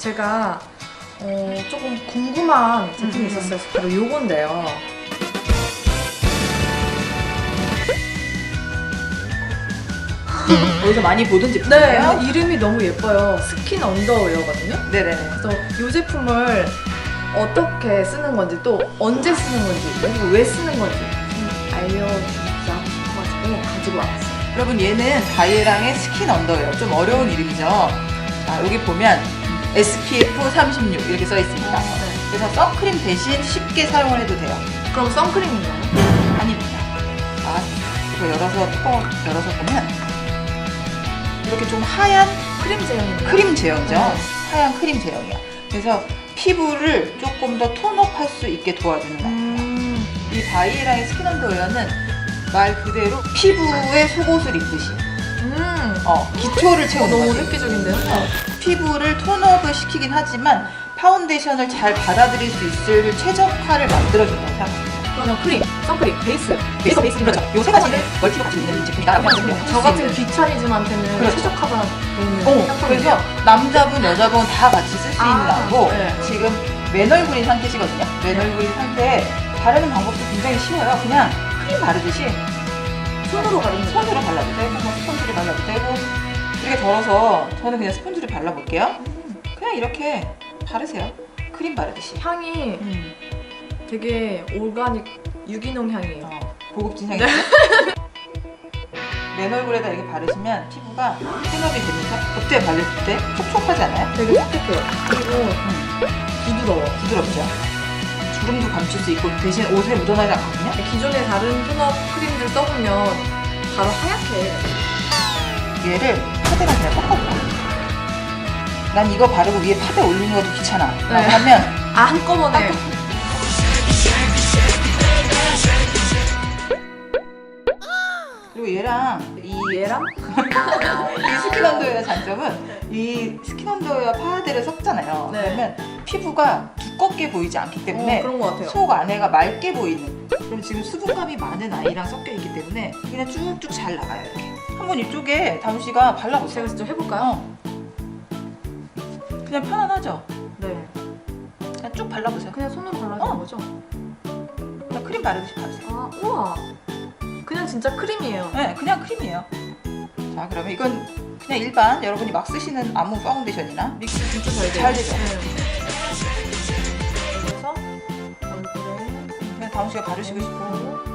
제가 어, 조금 궁금한 제품이 음, 있었어요. 바로 요건데요. 어디서 많이 보던 네, 제품이에요? 이름이 너무 예뻐요. 스킨 언더웨어거든요. 네네. 그래서 이 제품을 어떻게 쓰는 건지 또 언제 쓰는 건지 그리고 왜 쓰는 건지 좀 알려주자 싶어가지고 가지고 왔어요. 여러분 얘는 바이에랑의 스킨 언더예요. 좀 어려운 이름이죠. 자, 여기 보면 SPF 36 이렇게 써 있습니다. 네. 그래서 선크림 대신 쉽게 사용을 해도 돼요. 그럼 선크림인가요? 아닙니다. 자, 이거 열어서 뚜껑 열어서 보면 이렇게 좀 하얀 크림 제형인가요? 크림 제형이죠. 네. 하얀 크림 제형이야. 그래서 피부를 조금 더 톤업할 수 있게 도와주는 아이예요. 음, 이 바이에랑의 스킨 언더 웨어는 말 그대로 피부에 속옷을 입듯이 음. 어, 기초를 어, 채우는 너무 거지. 획기적인데요? 어, 피부를 톤업을 시키긴 하지만 파운데이션을 잘 받아들일 수 있을 최적화를 만들어준다고 생각합니다. 그러면 크림, 선크림, 베이스. 베이스, 베이스 그렇죠. 요세 가지를 멀티가 같이 있는 제품이다. 저 같은 귀차니즘한테는 그렇죠. 최적화가 되는 어. 그래서 남자분, 여자분 다 같이 쓸수 아, 있는 거고 네. 지금 맨 얼굴인 상태시거든요. 맨 얼굴인 상태에 바르는 방법도 굉장히 쉬워요. 그냥 크림 바르듯이 손으로 바르는 거. 손으로 발라도 되고 뭐 스펀지를 발라도 되고 덜어서 저는 그냥 스펀지를 발라볼게요. 그냥 이렇게 바르세요. 크림 바르듯이. 향이 음. 되게 오가닉 유기농 향이에요. 어, 고급진 향이죠. 맨 얼굴에다 이렇게 바르시면 피부가 톤업이 되면서 그때 바를 때 촉촉하지 않아요? 되게 촉촉해요. 그리고 음, 부드러워. 부드럽죠. 주름도 감출 수 있고 대신 옷에 묻어나지 않거든요. 기존의 다른 톤업 크림들 써보면 바로 하얗게 얘를 파데랑 그냥 섞어줘. 난 이거 바르고 위에 파데 올리는 것도 귀찮아. 네. 하면 아 한꺼번에 그리고 얘랑 이 얘랑 이 스킨 언더웨어 장점은 이 스킨 언더웨어 파데를 섞잖아요. 네. 그러면 피부가 두껍게 보이지 않기 때문에 어, 그런 것 같아요. 속 안에가 맑게 보이는. 그럼 지금 수분감이 많은 아이랑 섞여 있기 때문에 그냥 쭉쭉 잘 나가요 이렇게. 한번 이쪽에 다운 씨가 발라보세요. 제가 직접 해볼까요? 어. 그냥 편안하죠. 네. 그냥 쭉 발라보세요. 그냥 손으로 발라주는 어. 거죠? 그냥 크림 바르듯이 바르세요. 아 우와. 그냥 진짜 크림이에요. 네, 그냥 크림이에요. 자, 그러면 이건 그냥 일반 여러분이 막 쓰시는 아무 파운데이션이나 믹스 진짜 잘 돼요. 잘 되죠. 네. 그래서 얼굴에 그냥 다운 씨가 바르시고 싶고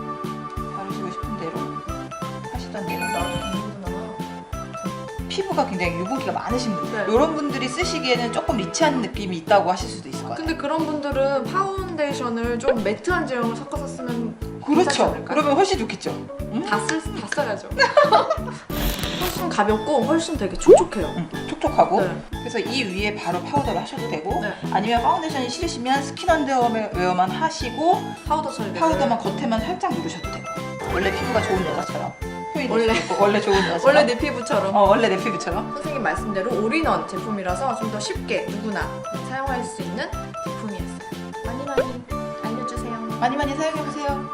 피부가 굉장히 유분기가 많으신 분들 네. 이런 분들이 쓰시기에는 조금 리치한 느낌이 있다고 하실 수도 있을 것 같아요. 근데 그런 분들은 파운데이션을 좀 매트한 제형을 섞어서 쓰면 괜찮지 그렇죠. 않을까요? 그러면 훨씬 좋겠죠. 음? 다, 쓸, 다 써야죠. 훨씬 가볍고 훨씬 되게 촉촉해요. 음, 촉촉하고 네. 그래서 이 위에 바로 파우더를 하셔도 되고 네. 아니면 파운데이션이 싫으시면 스킨 언더웨어만 하시고 파우더 처리. 파우더만 겉에만 살짝 누르셔도 되고 원래 피부가 좋은 여자처럼 표현이 원래. 원래 있고, 원래 좋은 여자처럼 원래 내 피부처럼. 어 원래 내 피부처럼 선생님 말씀대로 올인원 제품이라서 좀 더 쉽게 누구나 사용할 수 있는 제품이었어요. 많이 많이 알려주세요. 많이 많이 사용해 보세요.